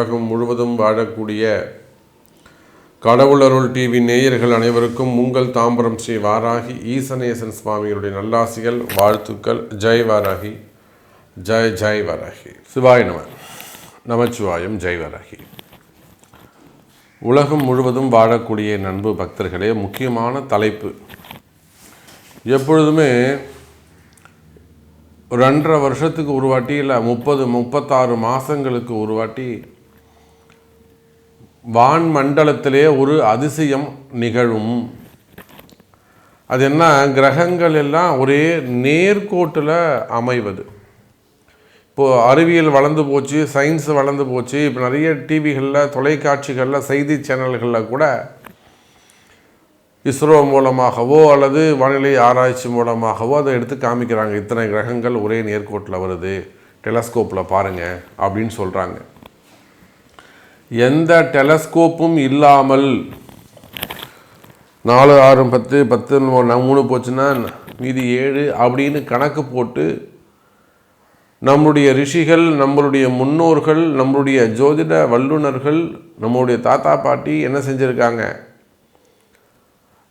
உலகம் முழுவதும் வாழக்கூடிய கடவுளருள் டிவி நேயர்கள் அனைவருக்கும் உங்கள் தாம்பரம் ஸ்ரீ வாராகி ஈசனேசன் சுவாமிகளுடைய நல்லாசிகள் வாழ்த்துக்கள். ஜெய் வாராகி. ஜெய் ஜெய் வாராகி. சிவாய நம. நமச்சிவாயம். ஜெய் வாராகி. உலகம் முழுவதும் வாழக்கூடிய நண்பு பக்தர்களே முக்கியமான தலைப்பு. எப்பொழுதுமே ஒரு ரெண்டரை வருஷத்துக்கு ஒரு வாட்டி இல்லை முப்பது முப்பத்தாறு மாதங்களுக்கு ஒரு வாட்டி வான் மண்டலத்திலே ஒரு அதிசயம் நிகழும். அது என்ன? கிரகங்கள் எல்லாம் ஒரே நேர்கோட்டில் அமைவது. இப்போது அறிவியல் வளர்ந்து போச்சு சயின்ஸ் வளர்ந்து போச்சு இப்போ நிறைய டிவிகளில் தொலைக்காட்சிகளில் செய்தி சேனல்களில் கூட இஸ்ரோ மூலமாகவோ அல்லது வானிலை ஆராய்ச்சி மூலமாகவோ அதை எடுத்து காமிக்கிறாங்க. இத்தனை கிரகங்கள் ஒரே நேர்கோட்டில் வருது. டெலஸ்கோப்பில் பாருங்கள் அப்படின்னு சொல்கிறாங்க எந்த டெலஸ்கோப்பும் இல்லாமல் நாலு ஆறு பத்து பத்து மூணு போச்சுன்னா மீதி ஏழு அப்படின்னு கணக்கு போட்டு நம்முடைய ரிஷிகள் நம்மளுடைய முன்னோர்கள் நம்மளுடைய ஜோதிட வல்லுநர்கள் நம்மளுடைய தாத்தா பாட்டி என்ன செஞ்சுருக்காங்க?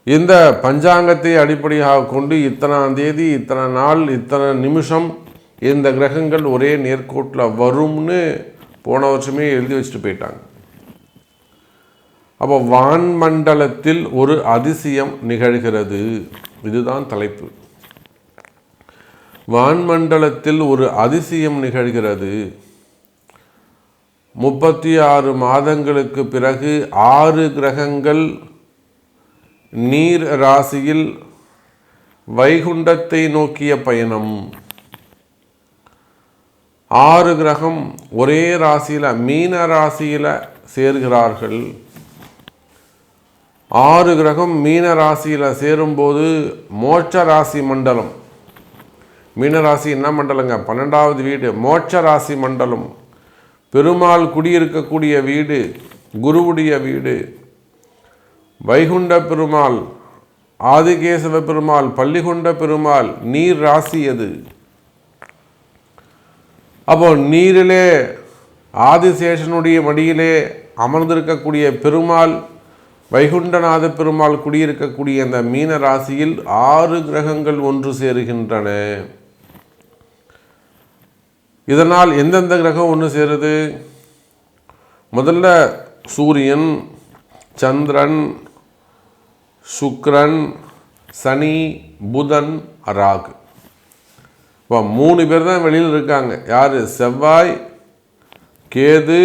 இந்த பஞ்சாங்கத்தை அடிப்படையாக கொண்டு இத்தனாம் தேதி இத்தனை நாள் இத்தனை நிமிஷம் இந்த கிரகங்கள் ஒரே நேர்கோட்டில் வரும்னு போன வருஷமே எழுதி வச்சுட்டு போயிட்டாங்க. அப்போ வான்மண்டலத்தில் ஒரு அதிசயம் நிகழ்கிறது. இதுதான் தலைப்பு. வான்மண்டலத்தில் ஒரு அதிசயம் நிகழ்கிறது. முப்பத்தி ஆறு மாதங்களுக்கு பிறகு ஆறு கிரகங்கள் நீர் ராசியில் வைகுண்டத்தை நோக்கிய பயணம். ஆறு கிரகம் ஒரே ராசியில் மீன ராசியில் சேர்கிறார்கள். ஆறு கிரகம் மீன ராசியில் சேரும்போது மோட்ச ராசி மண்டலம். மீனராசி என்ன மண்டலங்க? பன்னெண்டாவது வீடு மோட்ச ராசி மண்டலம். பெருமாள் குடியிருக்கக்கூடிய வீடு குருவுடைய வீடு. வைகுண்ட பெருமாள் ஆதிகேசவ பெருமாள் பள்ளிகொண்ட பெருமாள் நீர் ராசி அது அப்போ நீரிலே ஆதிசேஷனுடைய மடியிலே அமர்ந்திருக்கக்கூடிய பெருமாள் வைகுண்டநாத பெருமாள் குடியிருக்கக்கூடிய அந்த மீன ராசியில் ஆறு கிரகங்கள் ஒன்று சேருகின்றன. இதனால் எந்தெந்த கிரகம் ஒன்று சேருது? முதல்ல சூரியன் சந்திரன் சுக்ரன் சனி புதன் ராகு. இப்போ மூணு பேர் தான் வெளியில் இருக்காங்க. யார்? செவ்வாய் கேது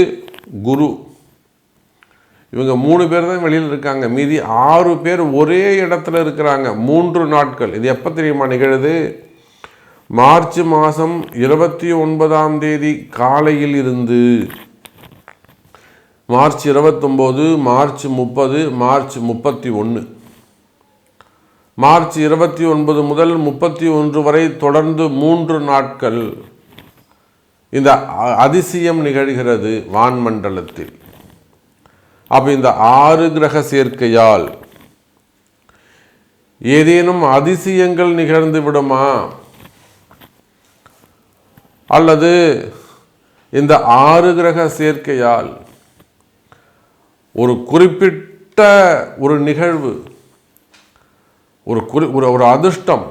குரு. இவங்க மூணு பேர் தான் வெளியில் இருக்காங்க. மீதி ஆறு பேர் ஒரே இடத்துல இருக்கிறாங்க. மூன்று நாட்கள். இது எப்போ தெரியுமா நிகழுது? மார்ச் மாதம் இருபத்தி ஒன்பதாம் தேதி காலையில் இருந்து. மார்ச் இருபத்தொம்போது மார்ச் முப்பது மார்ச் முப்பத்தி ஒன்று மார்ச் இருபத்தி ஒன்பது முதல் முப்பத்தி ஒன்று வரை தொடர்ந்து மூன்று நாட்கள். இந்த அதிசயம் நிகழ்கிறது வான்மண்டலத்தில். அப்போ இந்த ஆறு கிரக சேர்க்கையால் ஏதேனும் அதிசயங்கள் நிகழ்ந்து விடுமா? அல்லது இந்த ஆறு கிரக சேர்க்கையால் ஒரு குறிப்பிட்ட ஒரு நிகழ்வு ஒரு குறி ஒரு ஒரு அதிர்ஷ்டம்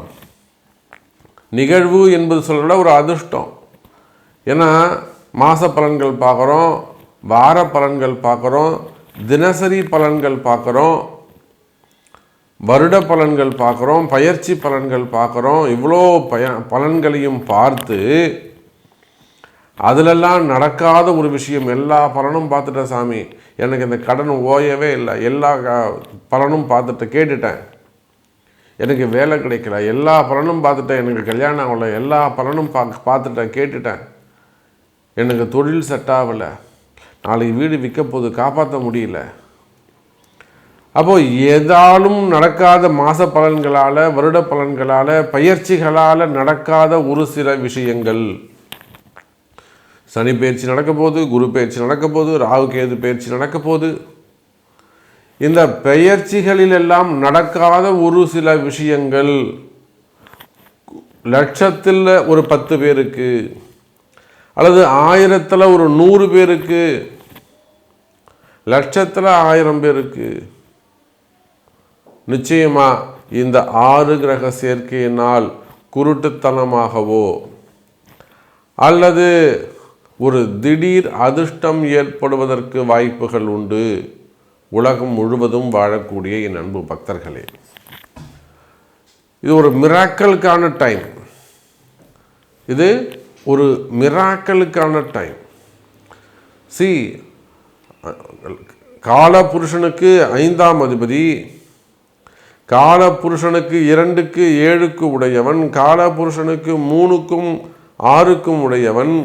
நிகழ்வு என்பது சொல்ல ஒரு அதிர்ஷ்டம். ஏன்னா மாத பலன்கள் பார்க்குறோம் வார பலன்கள் பார்க்குறோம் தினசரி பலன்கள் பார்க்குறோம் வருட பலன்கள் பார்க்குறோம் பயிற்சி பலன்கள் பார்க்குறோம் இவ்வளோ பய பலன்களையும் பார்த்து அதிலெல்லாம் நடக்காத ஒரு விஷயம் எல்லா பலனும் பார்த்துட்டேன் சாமி. எனக்கு இந்த கடன் ஓயவே இல்லை. எல்லா பலனும் பார்த்துட்டு கேட்டுட்டேன். எனக்கு வேலை கிடைக்கல. எல்லா பலனும் பார்த்துட்டேன். எனக்கு கல்யாணம் ஆகலை. எல்லா பலனும் பா பார்த்துட்டேன் கேட்டுட்டேன். எனக்கு தொழில் செட் ஆகலை. நாளைக்கு வீடு விற்க போது காப்பாற்ற முடியல. அப்போது ஏதாலும் நடக்காத மாத பலன்களால் வருட பலன்களால் பயிற்சிகளால் நடக்காத ஒரு சில விஷயங்கள். சனி பயிற்சி நடக்க போது குரு பயிற்சி நடக்க ராகு கேது பயிற்சி நடக்க இந்த பெயர்ச்சிகளில் எல்லாம் நடக்காத ஒரு சில விஷயங்கள். லட்சத்தில் ஒரு பத்து பேருக்கு. அல்லது ஆயிரத்தில் ஒரு நூறு பேருக்கு லட்சத்தில் ஆயிரம் பேருக்கு நிச்சயமாக இந்த ஆறு கிரக சேர்க்கையினால் குருட்டுத்தனமாகவோ அல்லது ஒரு திடீர் அதிர்ஷ்டம் ஏற்படுவதற்கு வாய்ப்புகள் உண்டு. உலகம் முழுவதும் வாழக்கூடிய என் அன்பு பக்தர்களே. இது ஒரு மிராக்கலுக்கான டைம் இது ஒரு மிராக்களுக்கான டைம் சி காலபுருஷனுக்கு ஐந்தாம் அதிபதி காலபுருஷனுக்கு இரண்டுக்கு ஏழுக்கு உடையவன் காலபுருஷனுக்கு மூணுக்கும் ஆறுக்கும் உடையவன்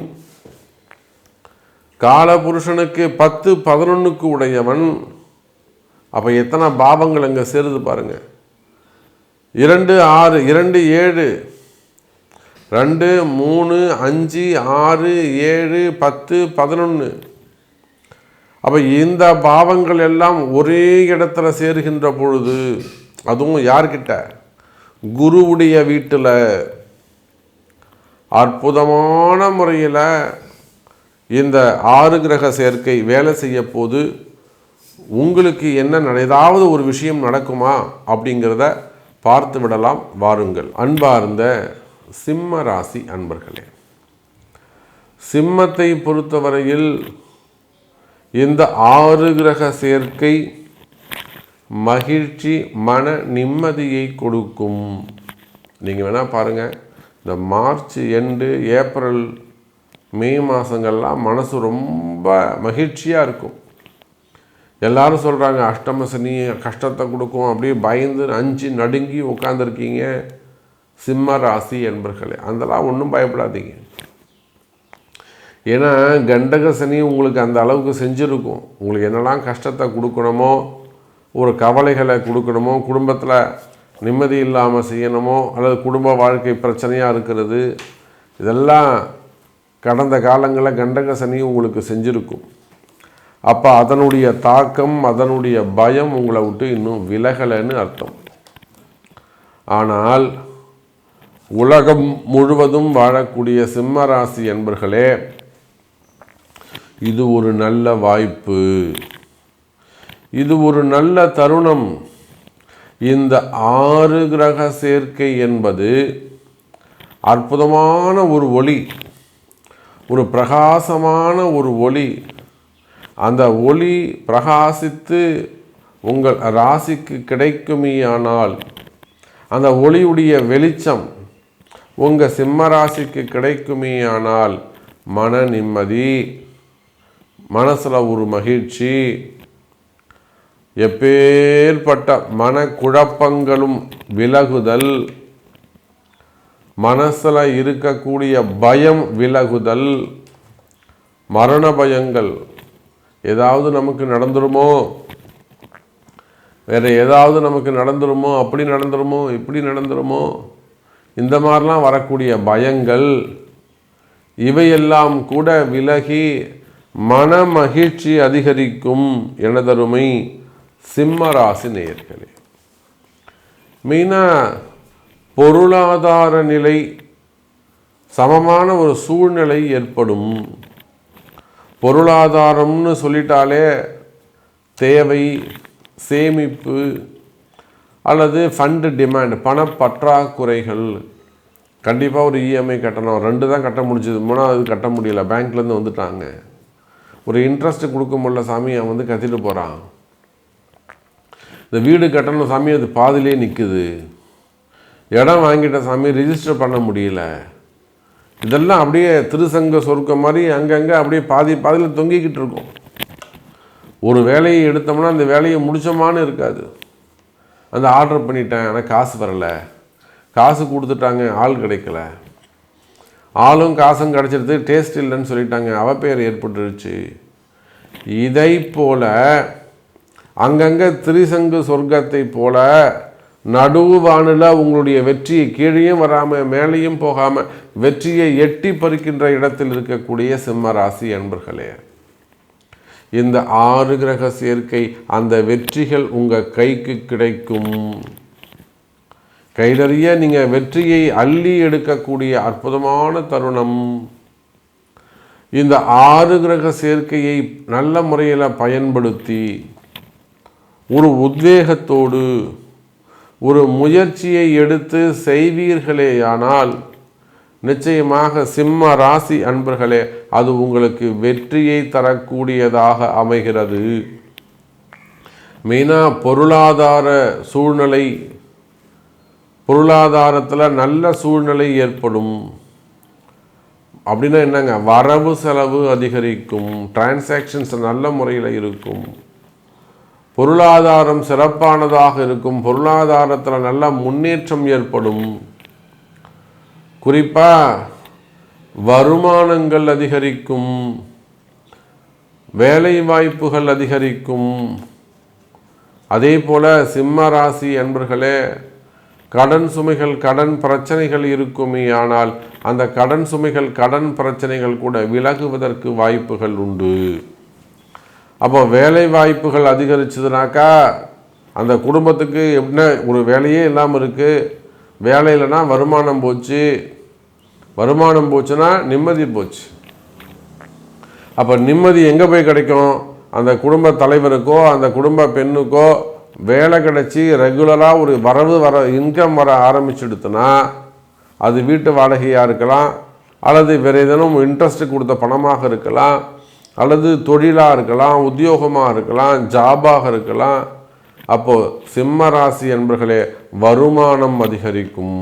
காலபுருஷனுக்கு பத்து பதினொன்றுக்கு உடையவன். அப்போ எத்தனை பாவங்கள் அங்கே சேருது பாருங்கள் இரண்டு ஆறு இரண்டு ஏழு ரெண்டு மூணு அஞ்சு ஆறு ஏழு பத்து பதினொன்று அப்போ இந்த பாவங்கள் எல்லாம் ஒரே இடத்துல சேருகின்ற பொழுது அதுவும் யார்கிட்ட? குருவுடைய வீட்டில். அற்புதமான முறையில் இந்த ஆறு கிரக சேர்க்கை வேலை செய்ய போது உங்களுக்கு என்ன ஏதாவது ஒரு விஷயம் நடக்குமா அப்படிங்கிறத பார்த்து விடலாம் வாருங்கள். அன்பார்ந்த சிம்ம ராசி அன்பர்களே சிம்மத்தை பொறுத்தவரையில் இந்த ஆறு கிரக சேர்க்கை மகிழ்ச்சி மன நிம்மதியை கொடுக்கும். நீங்கள் வேணால் பாருங்கள் இந்த மார்ச் எண்டு ஏப்ரல் மே மாதங்கள்லாம் மனசு ரொம்ப மகிழ்ச்சியாக இருக்கும். எல்லாரும் சொல்கிறாங்க அஷ்டம சனி கஷ்டத்தை கொடுக்கும் அப்படியே பயந்து அஞ்சு நடுங்கி உட்காந்துருக்கீங்க சிம்ம ராசி என்பர்களே அதெல்லாம் ஒன்றும் பயப்படாதீங்க. ஏன்னா கண்டக சனி உங்களுக்கு அந்த அளவுக்கு செஞ்சுருக்கும். உங்களுக்கு என்னெல்லாம் கஷ்டத்தை கொடுக்கணுமோ ஒரு கவலைகளை கொடுக்கணுமோ குடும்பத்தில் நிம்மதி இல்லாமல் செய்யணுமோ அல்லது குடும்ப வாழ்க்கை பிரச்சனையாக இருக்கிறது இதெல்லாம் கடந்த காலங்களில் கண்டக சனி உங்களுக்கு செஞ்சுருக்கும். அப்போ அதனுடைய தாக்கம் அதனுடைய பயம் உங்களை விட்டு இன்னும் விலகலைன்னு அர்த்தம். ஆனால் உலகம் முழுவதும் வாழக்கூடிய சிம்ம ராசி என்பர்களே இது ஒரு நல்ல வாய்ப்பு. இது ஒரு நல்ல தருணம். இந்த ஆறு கிரக சேர்க்கை என்பது அற்புதமான ஒரு ஒளி ஒரு பிரகாசமான ஒரு ஒளி. அந்த ஒளி பிரகாசித்து உங்கள் ராசிக்கு கிடைக்குமேயானால் அந்த ஒளியுடைய வெளிச்சம் உங்கள் சிம்ம ராசிக்கு கிடைக்குமே ஆனால் மன நிம்மதி மனசில் ஒரு மகிழ்ச்சி. எப்பேற்பட்ட மனக்குழப்பங்களும் விலகுதல் மனசில் இருக்கக்கூடிய பயம் விலகுதல் மரண பயங்கள் ஏதாவது நமக்கு நடந்துருமோ? வேறு ஏதாவது நமக்கு நடந்துருமோ? அப்படி நடந்துருமோ? இப்படி நடந்துருமோ? இந்த மாதிரிலாம் வரக்கூடிய பயங்கள் இவையெல்லாம் கூட விலகி மன மகிழ்ச்சி அதிகரிக்கும் எனதருமை சிம்மராசி நேயர்களே. மெயினாக பொருளாதார நிலை சமமான ஒரு சூழ்நிலை ஏற்படும். பொருளாதாரம்னு சொல்லிட்டாலே தேவை சேமிப்பு அல்லது ஃபண்டு டிமாண்ட் பணப்பற்றாக்குறைகள் கண்டிப்பாக ஒரு இஎம்ஐ கட்டணும். ரெண்டு தான் கட்ட முடிஞ்சது. மூணாவது கட்ட முடியல. பேங்க்லேருந்து வந்துட்டாங்க. ஒரு இன்ட்ரெஸ்ட் கொடுக்க முடியல. சாமி அவன் வந்து கத்திட்டு போகிறான் இந்த வீடு கட்டணும். சாமி அது பாதிலே நிற்குது இடம் வாங்கிட்ட சாமி ரிஜிஸ்டர் பண்ண முடியல. இதெல்லாம் அப்படியே திருசங்க சொர்க்கம் மாதிரி அங்கங்கே அப்படியே பாதி பாதியில் தொங்கிக்கிட்டு இருக்கும். ஒரு வேலையை எடுத்தோம்னா அந்த வேலையை முடிச்சோமான்னு இருக்காது. அந்த ஆர்டர் பண்ணிட்டேன் ஆனால் காசு வரலை. காசு கொடுத்துட்டாங்க ஆள் கிடைக்கல. ஆளும் காசும் கிடச்சிருது டேஸ்ட் இல்லைன்னு சொல்லிட்டாங்க. பேர் ஏற்பட்டுருச்சு. இதை போல அங்கங்கே திரிசங்கு சொர்க்கத்தை போல நடுவானில் உங்களுடைய வெற்றியை கீழேயும் வராமல் மேலேயும் போகாமல் வெற்றியை எட்டி பறிக்கின்ற இடத்தில் இருக்கக்கூடிய சிம்ம ராசி அன்பர்களே. இந்த ஆறு கிரக சேர்க்கை அந்த வெற்றிகள் உங்கள் கைக்கு கிடைக்கும். கைதறிய நீங்கள் வெற்றியை அள்ளி எடுக்கக்கூடிய அற்புதமான தருணம். இந்த ஆறு கிரக சேர்க்கையை நல்ல முறையில் பயன்படுத்தி ஒரு உத்வேகத்தோடு ஒரு முயற்சியை எடுத்து செய்வீர்களேயானால் நிச்சயமாக சிம்ம ராசி அன்பர்களே அது உங்களுக்கு வெற்றியை தரக்கூடியதாக அமைகிறது. மெயினாக பொருளாதார சூழ்நிலை பொருளாதாரத்தில் நல்ல சூழ்நிலை ஏற்படும். அப்படின்னா என்னங்க? வரவு செலவு அதிகரிக்கும். டிரான்சாக்ஷன்ஸ் நல்ல முறையில் இருக்கும். பொருளாதாரம் சிறப்பானதாக இருக்கும். பொருளாதாரத்தில் நல்ல முன்னேற்றம் ஏற்படும். குறிப்பாக வருமானங்கள் அதிகரிக்கும் வேலை வாய்ப்புகள் அதிகரிக்கும். அதே போல் சிம்ம ராசி அன்பர்களே கடன் சுமைகள் கடன் பிரச்சனைகள் இருக்குமே ஆனால் அந்த கடன் சுமைகள் கடன் பிரச்சனைகள் கூட விலகுவதற்கு வாய்ப்புகள் உண்டு. அப்போ வேலை வாய்ப்புகள் அதிகரிச்சதுனாக்கா அந்த குடும்பத்துக்கு என்ன ஒரு வேலையே இல்லாமல் இருக்குது வேலை இல்லைன்னா வருமானம் போச்சு. வருமானம் போச்சுன்னா நிம்மதி போச்சு. அப்போ நிம்மதி எங்கே போய் கிடைக்கும்? அந்த குடும்ப தலைவருக்கோ அந்த குடும்ப பெண்ணுக்கோ வேலை கிடச்சி ரெகுலராக ஒரு வரவு வர இன்கம் வர ஆரம்பிச்சுடுத்துனா அது வீட்டு வாடகையாக இருக்கலாம் அல்லது வேறு ஏதேனும் இன்ட்ரெஸ்ட் கொடுத்த பணமாக இருக்கலாம் அல்லது தொழிலாக இருக்கலாம் உத்தியோகமாக இருக்கலாம் ஜாபாக இருக்கலாம் அப்போது சிம்ம ராசி என்பர்களே வருமானம் அதிகரிக்கும்.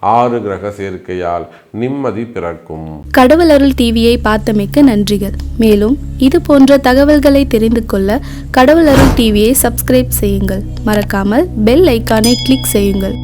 ஆறு கிரக சேர்க்கையால் நிம்மதி பிறக்கும். கடவுள் அருள் டிவியை பார்த்தமைக்க நன்றிகள். மேலும் இது போன்ற தகவல்களை தெரிந்து கொள்ள கடவுள் அருள் டிவியை சப்ஸ்கிரைப் செய்யுங்கள். மறக்காமல் பெல் ஐக்கானை கிளிக் செய்யுங்கள்.